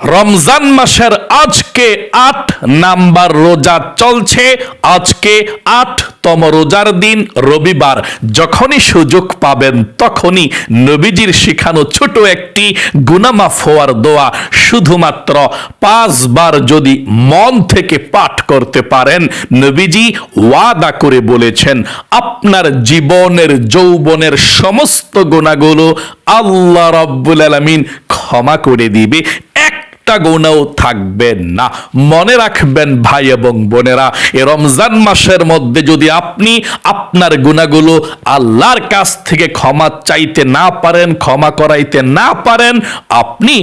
রমজান মাসের আজকে আট নাম্বার রোজা চলছে। আজকে আটতম রোজার দিন, রবিবার। যখনই সুযোগ পাবেন, তখনই নবীজির শিখানো ছোট একটি গুনামাফ হওয়ার দোয়া। শুধুমাত্র পাঁচবার যদি মন থেকে পাঠ করতে পারেন, নবীজি ওয়াদা করে বলেছেন, আপনার জীবনের, যৌবনের সমস্ত গুণাগুলো আল্লাহ রব্বুল আলমিন ক্ষমা করে দিবে। একটা গোনাও থাকবে না। মনে রাখবেন ভাই এবং বোনেরা, এ রমজান মাসের মধ্যে যদি আপনি আপনার গুণাগুলো আল্লাহর কাছ থেকে ক্ষমা চাইতে না পারেন, ক্ষমা করাইতে না পারেন, আপনি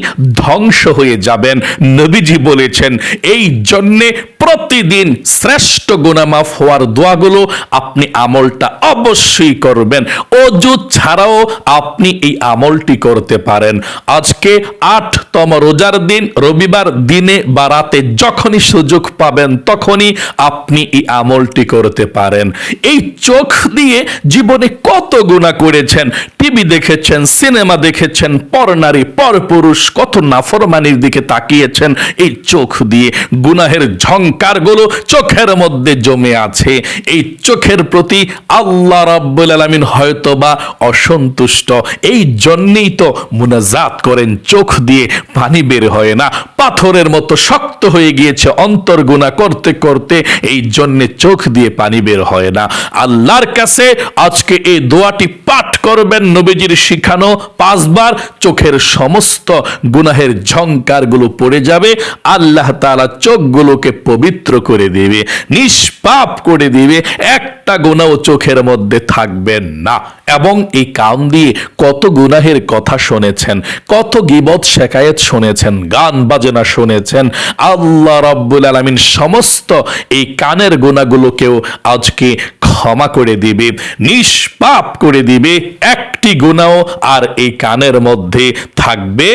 ধ্বংস হয়ে যাবেন। নবীজি বলেছেন, এই জন্যে প্রতিদিন শ্রেষ্ঠ গুণামাফ হওয়ার দোয়াগুলো আপনি আমলটা অবশ্যই করবেন। অজু ছাড়াও আপনি এই আমলটি করতে পারেন। আজকে আটতম রোজার দিন রবিবার দিনে বা রাতে যখনই সুযোগ পাবেন তখনই আপনি এই আমলটি করতে পারেন। এই চোখ দিয়ে জীবনে কত গুণা করেছেন, টিভি দেখেছেন, সিনেমা দেখেছেন, পর নারী, পর পুরুষ, কত নাফরমানির দিকে তাকিয়েছেন, এই চোখ দিয়ে গুনাহের ঝংকারগুলো চোখের মধ্যে জমে আছে। এই চোখের প্রতি আল্লাহ রাব্বুল আলামিন হয়তোবা অসন্তুষ্ট। এই জন্যই তো মুনাজাত করেন, চোখ দিয়ে পানি বের হয় না। পাথরের মতো শক্ত হয়ে গিয়েছে অন্তর গুণা করতে করতে, এই জন্যে চোখ দিয়ে পানি বের হয় না। আল্লাহর কাছে আজকে এই দোয়াটি পাঠ করবেন, নবীজির শিখানো পাঁচবার, চোখের সমস্ত গুনাহের ঝংকারগুলো পড়ে যাবে, আল্লাহ তাআলা চোখগুলোকে পবিত্র করে দেবে, নিষ্পাপ করে দিবে, একটা গুণাও চোখের মধ্যে থাকবেন না। এবং এই কান দিয়ে কত গুনাহের কথা শুনেছেন, কত গিবত শেখায়েত শুনেছেন, গান বাজনা শুনেছেন, আল্লাহ রাব্বুল আলামিন সমস্ত এই কানের গুণাগুলোকেও আজকে ক্ষমা করে দিবে, নিষ্পাপ করে দিবে, একটি গুণাও আর এই কানের মধ্যে থাকবে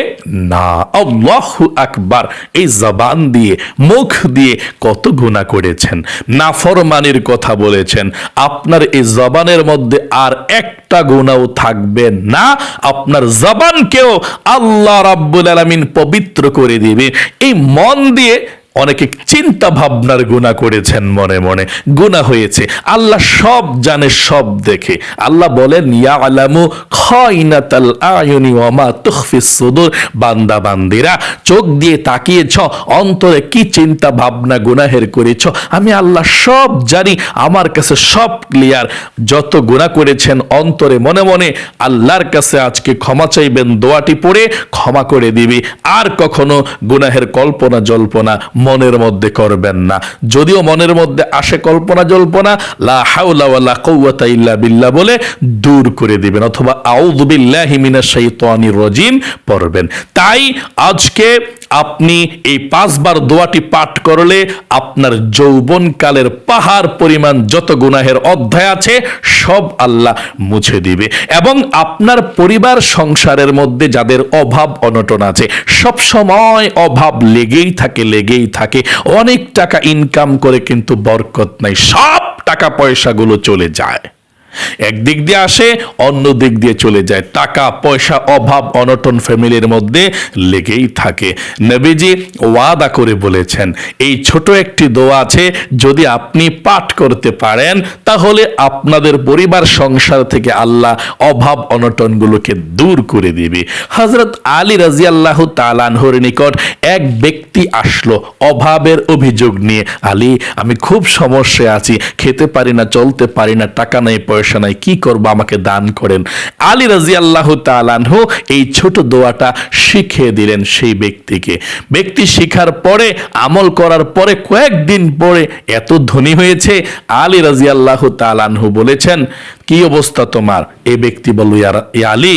না। আল্লাহু আকবার, এই জবান দিয়ে, মুখ দিয়ে কত গুণা করেছেন, নাফরমানির কথা বলেছেন, আপনার এই জবানের মধ্যে আর একটা গুণাও থাকবে না। আপনার জবানকেও আল্লাহ রাব্বুল আলামিন পবিত্র করে দিবে। এই মন দিয়ে অনেকে চিন্তা ভাবনার গুণা করেছেন মনে মনে। গুণা হয়েছে। আল্লাহ সব জানে, সব দেখে। আল্লাহ বলেন ইয়া আলামু সুদূর। বান্দা, বান্দিরা, চোখ দিয়ে তাকিয়েছ, অন্তরে কি চিন্তা ভাবনা গুনাহের করেছ? আমি আল্লাহ সব জানি, আমার কাছে সব ক্লিয়ার যত গুণা করেছেন অন্তরে মনে মনে আল্লাহর কাছে আজকে ক্ষমা চাইবেন, দোয়াটি পড়ে ক্ষমা করে দিবি। আর কখনো গুনাহের কল্পনা জল্পনা মনের মধ্যে করবেন না। যদিও মনের মধ্যে আসে কল্পনা জল্পনা, লা হাওলা ওয়ালা কুওয়াতা ইল্লা বিল্লাহ বলে দূর করে দিবেন অথবা আউযু বিল্লাহি মিনাশ শাইতানির রাজিম পড়বেন। তাই আজকে আপনি এই পাঁচবার দোয়াটি পাঠ করলে আপনার যৌবনকালের পাহাড় পরিমাণ যত গুনাহের অধ্যায় আছে সব আল্লাহ মুছে দিবে। এবং আপনার পরিবার সংসারের মধ্যে যাদের অভাব অনটন আছে সব সময় অভাব লেগেই থাকে, লেগেই থাকে। অনেক টাকা ইনকাম করে কিন্তু বরকত নাই। সব টাকা পয়সাগুলো চলে যায়। একদিক দিয়ে আসে, অন্য দিক দিয়ে চলে যায়। টাকা, পয়সা, অভাব, অনটন ফ্যামিলির মধ্যে লেগেই থাকে। নবীজি ওয়াদা করে বলেছেন, এই ছোট একটি দোয়া আছে, যদি আপনি পাঠ করতে পারেন, তাহলে আপনাদের পরিবার, সংসার থেকে আল্লাহ অভাব, অনটনগুলোকে দূর করে দিবে। হজরত আলী রাজি আল্লাহ তালানহর নিকট এক ব্যক্তি আসলো অভাবের অভিযোগ নিয়ে। আলী, আমি খুব সমস্যায় আছি, খেতে পারি না, চলতে পারি না, টাকা নাই পয়সা নাই, কি করব? আমাকে দান করেন। আলী রাজি আল্লাহ তালানহ এই ছোট দোয়াটা শিখিয়ে দিলেন সেই ব্যক্তিকে। ব্যক্তি শিখার পরে, আমল করার পরে, কয়েকদিন পরে এত ধনী হয়েছে, আলী রাজি আল্লাহ তালানহু বলেছেন, কি অবস্থা তোমার? এ ব্যক্তি বলল আলী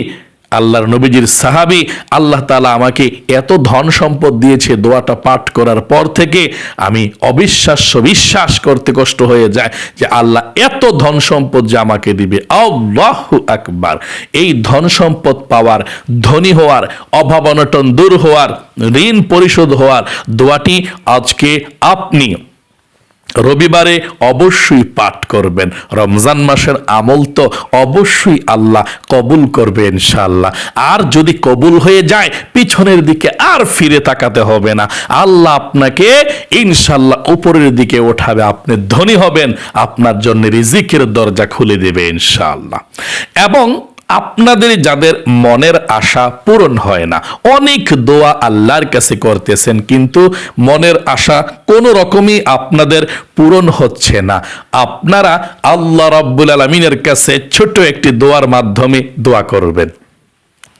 আল্লাহর নবীজির সাহাবি আল্লাহ তালা আমাকে এত ধন সম্পদ দিয়েছে দোয়াটা পাঠ করার পর থেকে আমি অবিশ্বাস্য বিশ্বাস করতে কষ্ট হয়ে যায় যে আল্লাহ এত ধন সম্পদ যে আমাকে দিবে। আল্লাহু আকবার। এই ধন সম্পদ পাওয়ার ধনী হওয়ার, অভাব অনটন দূর হওয়ার, ঋণ পরিশোধ হওয়ার দোয়াটি আজকে আপনি রবিবারে অবশ্যই পাঠ করবেন। রমজান মাসের আমল তো অবশ্যই আল্লাহ কবুল করবে ইনশাআল্লাহ। আর যদি কবুল হয়ে যায়, পিছনের দিকে আর ফিরে তাকাতে হবে না। আল্লাহ আপনাকে ইনশাল্লাহ উপরের দিকে ওঠাবে। আপনি ধনী হবেন, আপনার জন্য রিজিকের দরজা খুলে দেবে ইনশাআল্লাহ। এবং আপনাদের যাদের মনের আশা পূরণ হয় না, অনেক দোয়া আল্লাহর কাছে করতেছেন, কিন্তু মনের আশা কোনো রকমই আপনাদের পূরণ হচ্ছে না। আপনারা আল্লাহ রাব্বুল আলমিনের কাছে ছোট একটি দোয়ার মাধ্যমে দোয়া করবেন।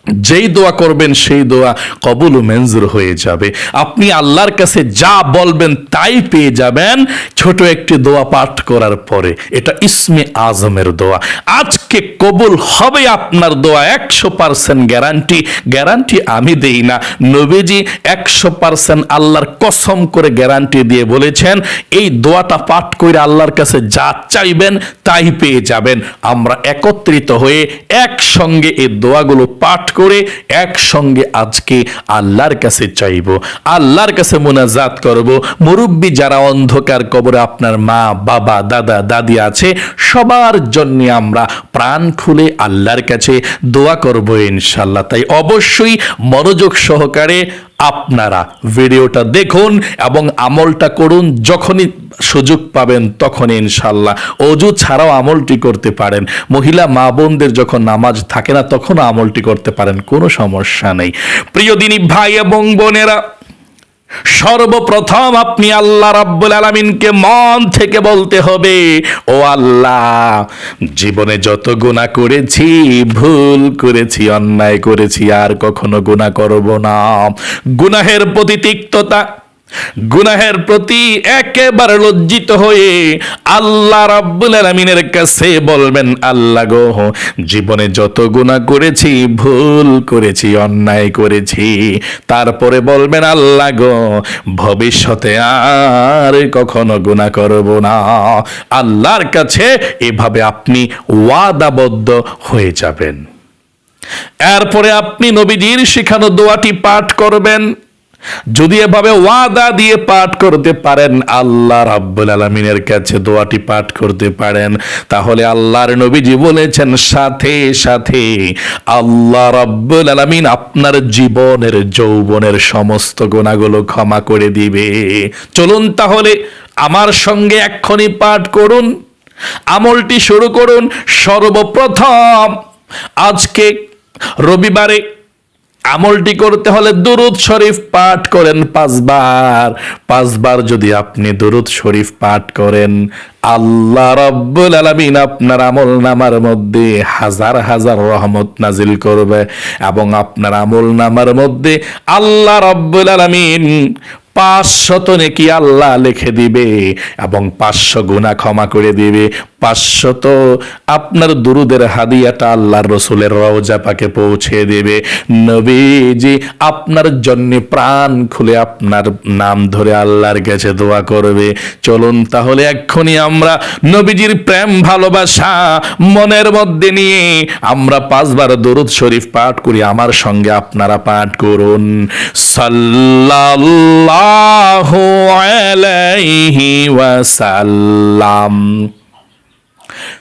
যেই দোয়া করবেন, সেই দোয়া কবুল মঞ্জুর হয়ে যাবে। আপনি আল্লাহর কাছে যা বলবেন, তাই পেয়ে যাবেন। ছোট একটি দোয়া পাঠ করার পরে, এটা ইসমে আজমের দোয়া। আজকে কবুল হবে আপনার দোয়া, একশো পার্সেন্ট গ্যারান্টি। গ্যারান্টি আমি দেই না। নবীজি একশো পার্সেন্ট আল্লাহর কসম করে গ্যারান্টি দিয়ে বলেছেন, এই দোয়াটা পাঠ করে আল্লাহর কাছে যা চাইবেন, তাই পেয়ে যাবেন। আমরা একত্রিত হয়ে একসঙ্গে এই দোয়াগুলো পাঠ করে একসঙ্গে আজকে আল্লাহর কাছে চাইব, আল্লাহর কাছে মোনাজাত করব। মুরব্বী যারা অন্ধকার কবরে আপনার মা, বাবা, দাদা, দাদি আছে, সবার জন্য আমরা প্রাণ খুলে আল্লাহর কাছে দোয়া করব ইনশাল্লাহ তাই অবশ্যই মনোযোগ সহকারে আপনারা ভিডিওটা দেখুন এবং আমলটা করুন যখনই সুযোগ পাবেন তখন ইনশাল্লাহ অজু ছাড়াও আমলটি করতে পারেন। মহিলা, মা বোনদের যখন নামাজ থাকে না তখন আমলটি করতে পারেন, কোনো সমস্যা নেই। প্রিয় দিনী ভাই এবং বোনেরা সর্বপ্রথম আপনি আল্লাহ রাব্বুল আলামিনকে মন থেকে বলতে হবে, ও আল্লাহ, জীবনে যত গুণা করেছি, ভুল করেছি, অন্যায় করেছি, আর কখনো গুনাহ করব না। গুনাহের প্রতি তিক্ততা গুনাহের প্রতি একেবারে লজ্জিত হয়ে আল্লাহ রাব্বুল আলামিনের কাছে বলবেন, আল্লাহ গো, জীবনে যত গুনাহ করেছি, ভুল করেছি, অন্যায় করেছি, তারপরে বলবেন, আল্লাহ গো, ভবিষ্যতে আর কখনো গুনাহ করব না। আল্লাহর কাছে এভাবে আপনি ওয়াদাবদ্ধ হয়ে যাবেন। এরপরে আপনি নবীজির শিখানো দোয়াটি পাঠ করবেন। যদি এভাবে ওয়াদা দিয়ে পাঠ করতে পারেন, আল্লাহ রাব্বুল আলমিনের কাছে দোয়াটি পাঠ করতে পারেন। তাহলে আল্লাহর নবীজি বলেছেন, সাথে সাথে আল্লাহ রাব্বুল আলমিন আপনার জীবনের, যৌবনের সমস্ত গুণাগুলো ক্ষমা করে দিবে। চলুন তাহলে আমার সঙ্গে এক্ষুনি পাঠ করুন, আমলটি শুরু করুন। সর্বপ্রথম আজকে রবিবারে আমলটি করতে হলে দুরুদ শরীফ পাঠ করেন পাঁচবার। পাঁচবার যদি আপনি দুরুদ শরীফ পাঠ করেন, আল্লাহ রব্বুল আলমিন আপনার আমল নামার মধ্যে হাজার হাজার রহমত নাজিল করবে এবং আপনার আমল নামার মধ্যে আল্লাহ রব্বুল আলমিন পাঁচশত নেকি আল্লাহ লিখে দিবে এবং পাঁচশো গুণা ক্ষমা করে দিবে। পাঁচশত আপনার দুরুদের হাদিয়াটা আল্লাহর রসুলের রওজা পাকে পৌঁছে দেবে। নবীজি আপনার জন্যে প্রাণ খুলে আপনার নাম ধরে আল্লাহর কাছে দোয়া করবে। চলুন তাহলে এক্ষুনি আমরা নবীজির প্রেম, ভালোবাসা মনের মধ্যে নিয়ে আমরা পাঁচবার দরুদ শরীফ পাঠ করি। আমার সঙ্গে আপনারা পাঠ করুন। সাল্লাল্লাহু আলাইহি ওয়াসাল্লাম।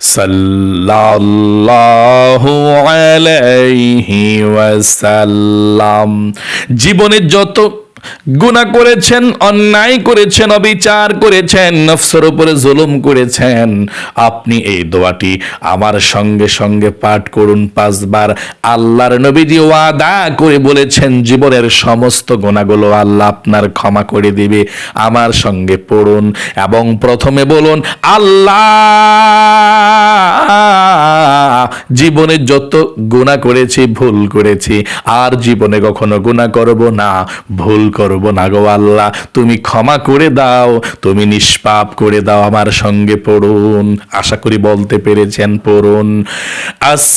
সাল্লাল্লাহু আলাইহি ওয়াসাল্লাম। জীবনের যত গুনাহ করেছেন, অন্যায় করেছেন, অবিচার করেছেন, নফসের উপরে জুলুম করেছেন। আপনি এই দোয়াটি আমার সঙ্গে সঙ্গে পাঠ করুন পাঁচবার। আল্লাহর নবীজি ওয়াদা করে বলেছেন, জীবনের সমস্ত গুণাগুলো আল্লাহ আপনার ক্ষমা করে দিবে। আমার সঙ্গে পড়ুন এবং প্রথমে বলুন, আল্লাহ, জীবনে যত গুণা করেছি, ভুল করেছি, আর জীবনে কখনো গুণা করব না। ভুল করব না গো আল্লাহ তুমি ক্ষমা করে দাও তুমি নিষ্পাপ করে দাও আমার সঙ্গে পড়ুন আশা করি বলতে পেরেছেন পড়ুন আস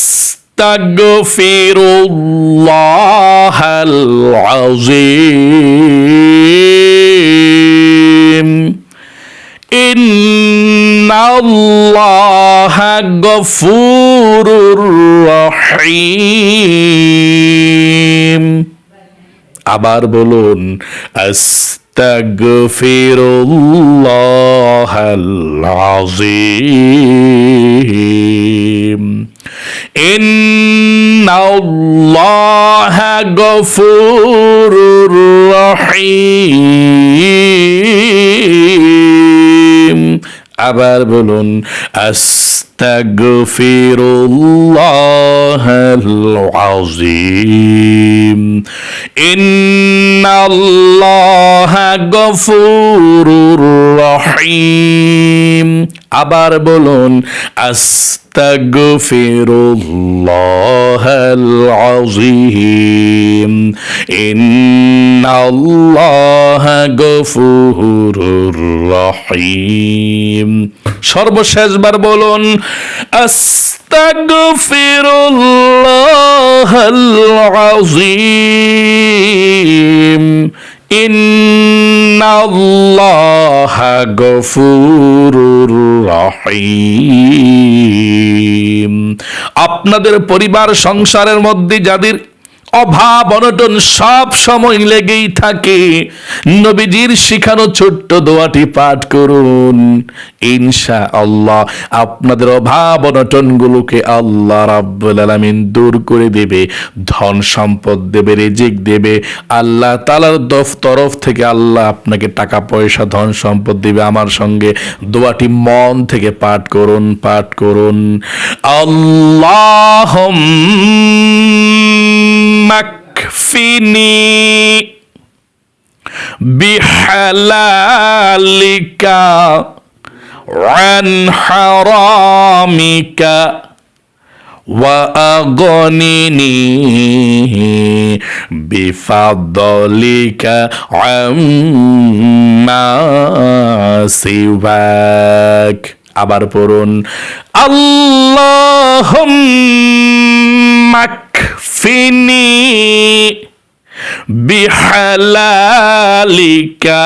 أستغفر الله العظيم إن الله غفور رحيم আবার বলুন আস্তাগফিরুল্লাহাল আযীম ইন্নাল্লাহা গফুরুর রহিম আবার বলুন আস্তাগফিরুল্লাহাল আযীম ইন্নাল্লাহা গফুরুর রহিম আবার বলুন আস্তাগফিরুল্লাহাল আযীম ইন্নাল্লাহা গফুরুর রহিম সর্বশেষবার বলুন আস্তাগফিরুল্লাহাল আযীম ইন্নাল্লাহা গফুরুর রহিম আপনাদের পরিবার সংসারের মধ্যে যাদের অভাব, অনটন সব সময় লেগেই থাকে। নবীজির শিখানো ছোট্ট দোয়াটি পাঠ করুন। ইনশা আল্লাহ আপনাদের অভাব অনটন গুলোকে আল্লাহ রাব্বুল আলামিন দূর করে দেবে, ধন সম্পদ দেবে, রেজিক দেবে। আল্লাহ তালার দফ তরফ থেকে আল্লাহ আপনাকে টাকা, পয়সা, ধন সম্পদ দেবে। আমার সঙ্গে দোয়াটি মন থেকে পাঠ করুন পাঠ করুন। আল্লাহ مكفني بحلالك عن حرامك وأغنني بفضلك عما سواك. আবার পড়ুন আল্লাহুম্মা কফিনি বিহালালিকা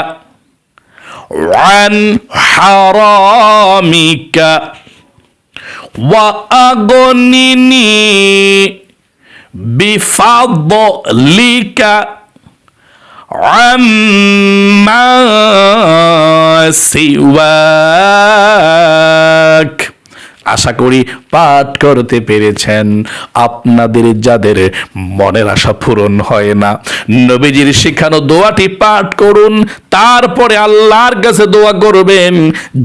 عن حرامك وأغنني بفضلك عما سواك. আশা করি পাঠ করতে পেরেছেন। আপনাদের যাদের মনের আশা পূরণ হয় না, নবীজির শেখানো দোয়াটি পাঠ করুন, তারপরে আল্লাহর কাছে দোয়া করবেন।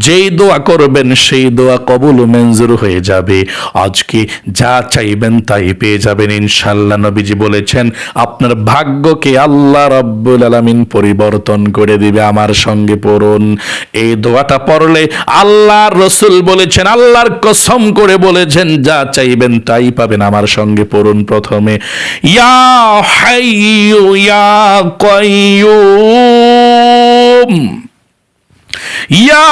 যেই দোয়া করবেন, সেই দোয়া কবুল মঞ্জুর হয়ে যাবে। আজকে যা চাইবেন তাই পেয়ে যাবেন ইনশাল্লাহ নবীজি বলেছেন, আপনার ভাগ্যকে আল্লাহ রাব্বুল আলামিন পরিবর্তন করে দিবে, আমার সঙ্গে পড়ুন। এই দোয়াটা পড়লে আল্লাহর রসুল বলেছেন, আল্লাহর কসম করে বলেছেন, যা চাইবেন তাই পাবেন আমার সঙ্গে পড়ুন প্রথমে। ইয়া হাইয়ু, ইয়া কাইয়ুম, ইয়া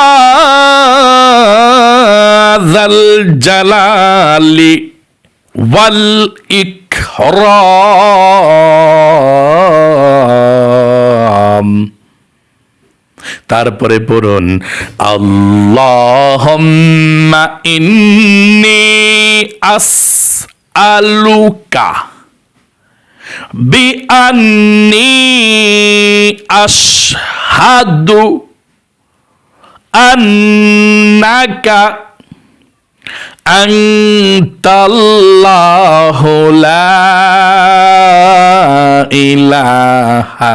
যাল জালালি ওয়াল ইকরাম। তারপরে পড়ুন আল্লাহম্মা ইন্নি আস আলুকা বি আন্নি আশহাদু আন্নাকা আন্তাল্লাহু লা ইলাহা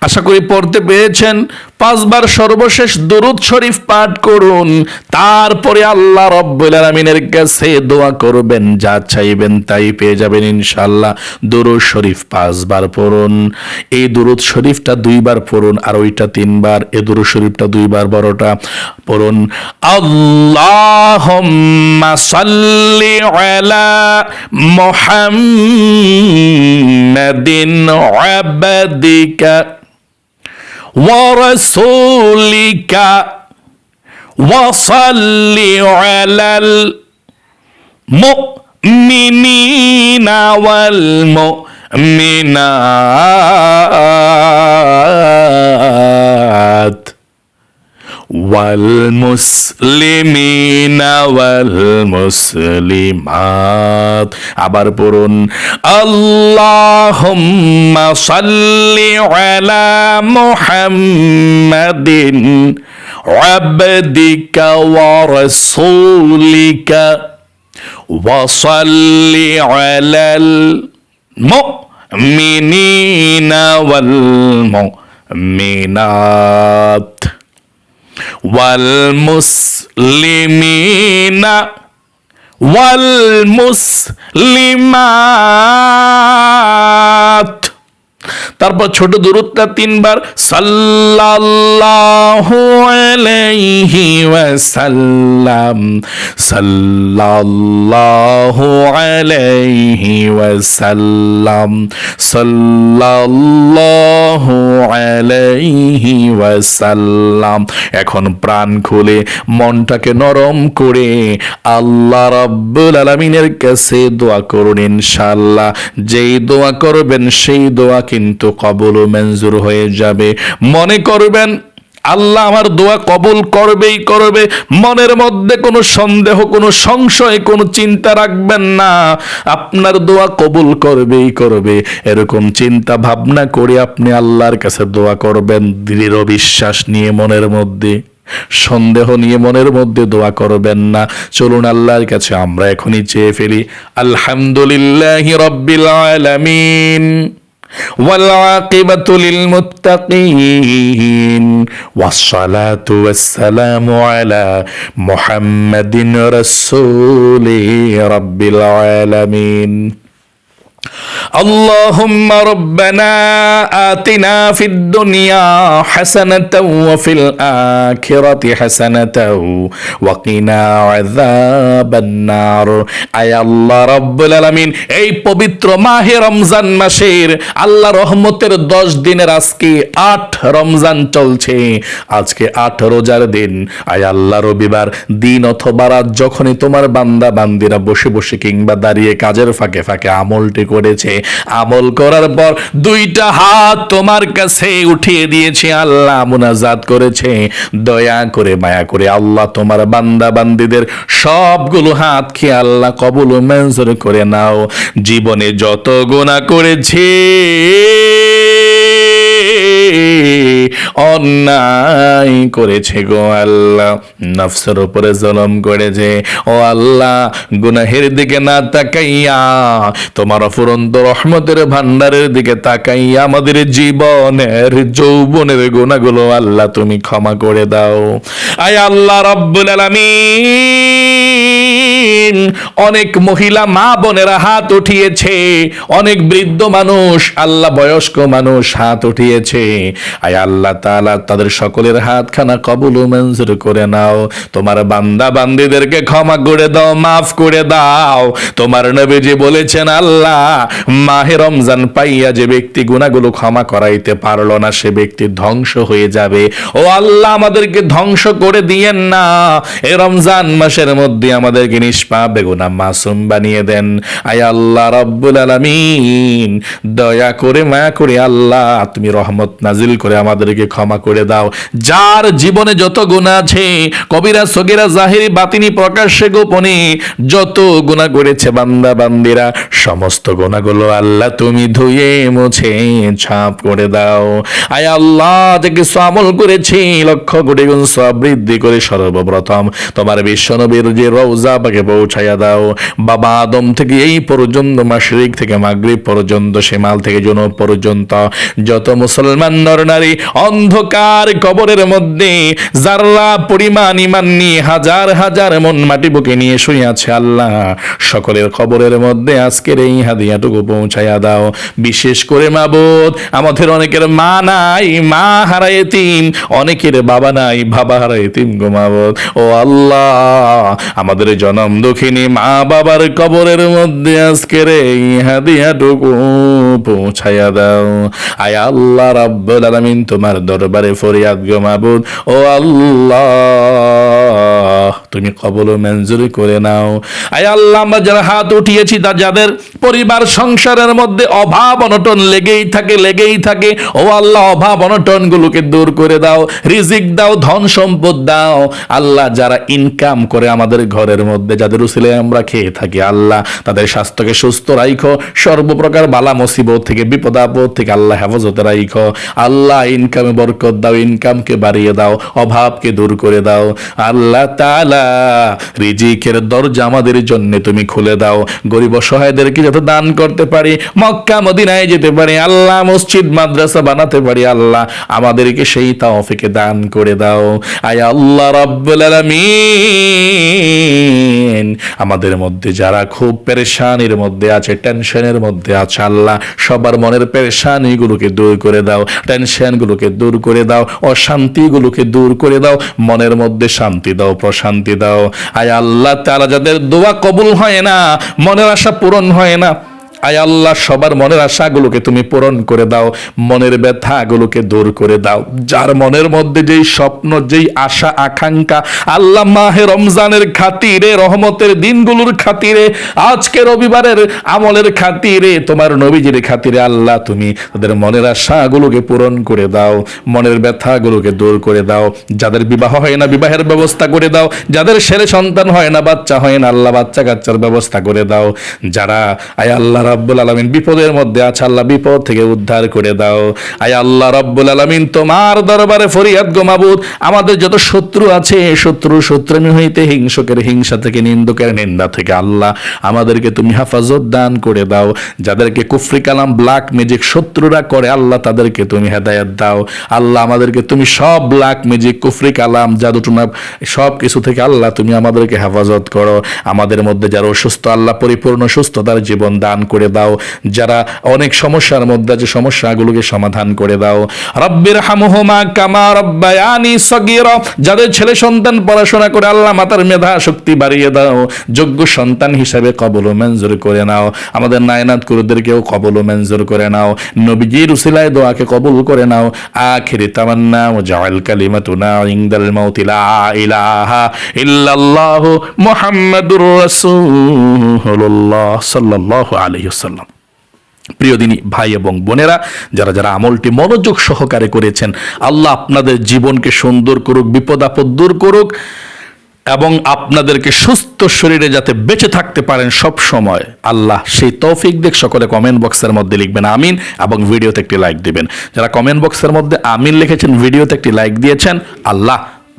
আশা করি পড়তে পেরেছেন। পাঁচবার সর্বশেষ দরুদ শরীফ পাঠ করুন। তারপরে আল্লাহ রব্বুল আলমিনের কাছে দোয়া করবেন, যা চাইবেন তাই পেয়ে যাবেন ইনশাল্লাহ দরুদ শরীফ পাঁচবার পড়ুন। এই দরুদ শরীফটা দুইবার পড়ুন আর ওইটা তিনবার। এ দরুদ শরীফটা দুইবার বড়টা পড়ুন। আল্লাহ সাল্লি আলা মুহাম্মাদিন আবাদিকা ورسولك وصل على المؤمنين والمؤمنات. والمسلمين والمسلمات আবার পড়ুন আল্লাহুম্মা সাল্লি আলা মুহাম্মাদিন عبدك ورسولك وصل على المؤمنين والمؤمنات والمسلمين والمسلمات. ওয়াল মুসলিমাত তারপর ছোট দূরত্বটা তিনবার। সাল্লাল্লাহু আলাইহি ওয়াসাল্লাম, সাল্লাল্লাহু আলাইহি ওয়াসাল্লাম, সাল্লাল্লাহু আলাইহি ওয়াসাল্লাম। এখন প্রাণ খুলে, মনটাকে নরম করে আল্লাহ রাব্বুল আলামিনের কাছে দোয়া করুন ইনশাআল্লাহ। যেই দোয়া করবেন সেই দোয়া কিন্তু কবল ও মঞ্জুর হয়ে যাবে। মনে করবেন আল্লাহ আমার দোয়া কবুল করবেই করবে। মনের মধ্যে কোনো সন্দেহ, কোনো সংশয়, কোনো চিন্তা রাখবেন না। আপনার দোয়া কবুল করবেই করবে। এরকম চিন্তা ভাবনা করে আপনি আল্লাহর কাছে দোয়া করবেন, দৃঢ় বিশ্বাস নিয়ে মনের মধ্যে, সন্দেহ নিয়ে মনের মধ্যে দোয়া করবেন না। চলুন আল্লাহর কাছে আমরা এখনই চেয়ে ফেলি, আলহামদুলিল্লাহ রব্বিল আলামিন। والعاقبة للمتقين. والصلاة والسلام على محمد رسول رب العالمين. اللهم ربنا آتنا في الدنيا حسنة وفي الآخرة حسنة وقنا عذاب النار আয় আল্লাহ রব্বুল আলামিন এই পবিত্র মাহে রমজান মাসের আল্লাহ রহমতের দশ দিনের আজকে আট রমজান চলছে আজকে আট রোজার দিন আয় আল্লাহ রবিবার দিন অথবা রাত যখনই তোমার বান্দা বান্দিরা বসে বসে কিংবা দাঁড়িয়ে কাজের ফাঁকে ফাঁকে আমলটি করেছে। আমল করার পর দুইটা হাত তোমার কাছে উঠিয়ে দিয়েছে। আল্লাহ মুনাজাত করেছে। দয়া করে, মায়া করে আল্লাহ তোমার বান্দা বান্দিদের সবগুলো হাত খেয়ে আল্লাহ কবুল মঞ্জুর করে নাও। জীবনে যত গোনা করেছে অন্যায় করেছে গো আল্লাহ। নফসের উপরে জলম করেছে। ও আল্লাহ, গুনাহের দিকে না তাকাইয়া, তোমার অফুরন্ত রহমতের ভান্ডারের দিকে তাকাইয়া আমাদের জীবনের, যৌবনের গুণাগুলো আল্লাহ তুমি ক্ষমা করে দাও। আয় আল্লাহ রব্বুল আলামিন। অনেক মহিলা মা বোনেরা হাত উঠিয়েছে, অনেক বৃদ্ধ মানুষ, আল্লাহ বয়স্ক মানুষ হাত উঠিয়েছে। আয় আল্লাহ তাআলা তাদের সকলের হাতখানা কবুল মঞ্জুর করে নাও। তোমার বান্দা বান্দিদেরকে ক্ষমা করে দাও, মাফ করে দাও। তোমার নবীজি বলেছেন, আল্লাহ, মাহে রমজান পাইয়া যে ব্যক্তি গুণাগুলো ক্ষমা করাইতে পারল না, সে ব্যক্তি ধ্বংস হয়ে যাবে। ও আল্লাহ, আমাদেরকে ধ্বংস করে দিয়েন না। এ রমজান মাসের মধ্যে আমাদেরকে নিষ্পাপ বেগুনা মাসুম বানিয়ে দেন। আয় আল্লাহ রব্বুল আলামিন, দয়া করে মায়া করে আল্লাহ, তুমি রহমত নাজিল করে আমাদেরকে ক্ষমা করে দাও। যার জীবনে যত গুণা আছে, কবিরা, সগিরা, জাহিরি, বাতিনি, প্রকাশ্যে, গোপনে, যত গুণা করেছে বান্দা, বান্দিরা, সমস্ত গুণাগুলো আল্লাহ তুমি ধুয়ে, মুছে, ছাপ করে দাও। আয় আল্লাহ যে কিছু আমল করেছি, লক্ষ কোটি গুণ সব বৃদ্ধি করে সর্বপ্রথম। তোমার বিশ্বনবীর যে রৌজা পাকে পৌঁছাইয়া দাও। বাবা আদম থেকে এই পর্যন্ত, মাশরিক থেকে মাগরিব পর্যন্ত, সেমাল থেকে জনব পর্যন্ত, যত মুসলমান নর নারী অন্ধকার কবরের মধ্যে যারা পরিমাণ ইমান নিয়ে হাজার হাজার মন মাটি বুকে নিয়ে শুয়ে আছে আল্লাহ, সকলের খবরের মধ্যে আজকের এই হাদিয়াটুকু পৌঁছাইয়া দাও। বিশেষ করে মাবুদ, আমাদের অনেকের মা নাই, মা হারায় তিন অনেকের বাবা নাই, বাবা হারায় তিন গো মাবুদ। ও আল্লাহ, আমাদের জনম দুঃখিনী মা বাবার কবরের মধ্যে আজকের এই হাদিয়াটুকু পৌঁছাইয়া দাও। আয় আল্লাহ রাব্বুল আলামিন, তোমার দরবারে ফরিয়াদ গো মাবুদ। ও আল্লাহ, তুমি কবল মঞ্জুরি করে নাও। আয় আল্লাহ, আমরা যারা হাত উঠিয়েছি তা যাদের পরিবার সংসারের মধ্যে অভাব অনটন লেগেই থাকে লেগেই থাকে, ও আল্লাহ, অভাব অনটন গুলোকে দূর করে দাও, রিজিক দাও, ধন সম্পদ দাও। আল্লাহ, যারা ইনকাম করে আমাদের ঘরের মধ্যে, যাদের উসিলে আমরা খেয়ে থাকি। আল্লাহ তাদের স্বাস্থ্যকে সুস্থ রাইখো। সর্বপ্রকার বালা মুসিবত থেকে, বিপদ আপদ থেকে আল্লাহ হেফাজতে রাইখো। আল্লাহ ইনকামে বরকত দাও ইনকামকে বাড়িয়ে দাও, অভাবকে দূর করে দাও। আল্লাহ তাআলা রিজিকের দরজা আমাদের জন্য তুমি খুলে দাও। গরিব অসহায়দেরকে যাতে দান করতে পারি, মক্কা, মদিনায় যেতে পারি, আল্লাহ মসজিদ, মাদ্রাসা বানাতে পারি, আল্লাহ আমাদেরকে সেই তাওফিকে দান করে দাও। আয় আল্লাহ রাব্বুল আলামিন। আমাদের মধ্যে যারা খুব পেরেশানির মধ্যে আছে, টেনশনের মধ্যে আছে, আল্লাহ সবার মনের পেরেশানিগুলোকে দূর করে দাও, টেনশনগুলোকে দূর করে দাও, অশান্তিগুলোকে দূর করে দাও, মনের মধ্যে শান্তি দাও, প্রশান্তি দাও। আয় আল্লাহ তারা যাদের দোয়া কবুল হয় না, মনের আশা পূরণ হয় না। আয় আল্লাহ, সবার মনের আশাগুলোকে তুমি পূরণ করে দাও, মনের ব্যথাগুলোকে দূর করে দাও। যার মনের মধ্যে যেই স্বপ্ন, যেই আশা, আকাঙ্ক্ষা, আল্লাহ মাহে রমজানের খাতিরে, রহমতের দিনগুলোর খাতিরে, আজকে রবিবারের আমলের খাতিরে, তোমার নবীজির খাতিরে আল্লাহ তুমি তাদের মনের আশাগুলোকে পূরণ করে দাও, মনের ব্যথাগুলোকে দূর করে দাও। যাদের বিবাহ হয় না, বিবাহের ব্যবস্থা করে দাও। যাদের ছেলে সন্তান হয় না, বাচ্চা হয় না, আল্লাহ বাচ্চা কাচ্চার ব্যবস্থা করে দাও। যারা আয় আল্লাহ রাব্বুল আলামিন, বিপদের মধ্যে আছে, আল্লাহ বিপদ থেকে উদ্ধার করে দাও। আয় আল্লাহ রাব্বুল আলামিন, তোমার দরবারে ফরিয়াদ গো মাবুদ। আমাদের যত শত্রু আছে শত্রু শত্রুমি হইতে হিংসকের হিংসা থেকে, নিন্দুকের নিন্দা থেকে, আল্লাহ আমাদেরকে তুমি হেফাজত দান করে দাও। যাদেরকে কুফরি কালাম ব্ল্যাক ম্যাজিক শত্রুরা করে, আল্লাহ তাদেরকে তুমি হেদায়েত দাও। আল্লাহ আমাদেরকে তুমি সব ব্ল্যাক ম্যাজিক কুফরি কালাম, জাদুটুনা সব কিছু থেকে আল্লাহ তুমি আমাদেরকে হেফাজত করো। আমাদের মধ্যে যারা অসুস্থ, আল্লাহ পরিপূর্ণ সুস্থতার জীবন দান করে দাও। যারা অনেক সমস্যার মধ্যে আছে, সমস্যাগুলোকে সমাধান করে দাও। রব্বির হামহুমা কামা রব্বায়ানি সগীরা। যাদের ছেলে সন্তান পড়াশোনা করে আল্লাহ মাতার মেধা শক্তি বাড়িয়ে দাও। যোগ্য সন্তান হিসাবে কবল মঞ্জুর করে নাও। আমাদের নায়নাত কুরুদেরকেও কবল মঞ্জুর করে নাও। নবীজির উসিলায় দোয়াকে কবুল করে নাও। আখিরি তামান্না ও জাওয়াল কালিমাতুনা ইনদাল মাউতি লা ইলাহা ইল্লাল্লাহু মুহাম্মাদুর রাসূলুল্লাহ সাল্লাল্লাহু আলাইহি ওয়াসাল্লাম প্রিয় দিনী, ভাই এবং বোনেরা, যারা যারা আমলটি মনোযোগ সহকারে করেছেন, আল্লাহ আপনাদের জীবনকে সুন্দর করুক, বিপদ আপদ দূর করুক, এবং আপনাদেরকে সুস্থ শরীরে যাতে বেঁচে থাকতে পারেন সব সময়, আল্লাহ সেই তৌফিক দেখ সকলে কমেন্ট বক্সের মধ্যে লিখবেন, আমিন, এবং ভিডিওতে একটি লাইক দিবেন। যারা কমেন্ট বক্সের মধ্যে আমিন লিখেছেন ভিডিওতে একটি লাইক দিয়েছেন, আল্লাহ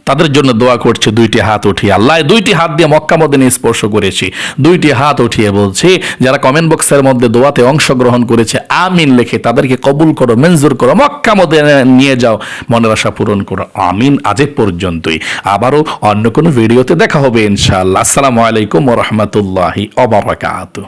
তাদের জন্য দোয়া করছে, দুইটি হাত উঠিয়ে। আল্লাহ, দুইটি হাত দিয়ে মক্কা মদিনে স্পর্শ করেছি। দুইটি হাত উঠিয়ে বলছি, যারা কমেন্ট বক্সের মধ্যে দোয়াতে অংশগ্রহণ করেছে, আমিন লেখে তাদেরকে কবুল করো, মঞ্জুর করো, মক্কা মদিনে নিয়ে যাও। মনের আশা পূরণ করো। আমিন আজে পর্যন্তই। আবারও অন্য কোনো ভিডিওতে দেখা হবে ইনশাআল্লাহ। আসসালামু আলাইকুম রহমতুল্লাহি অবরাকাতুহ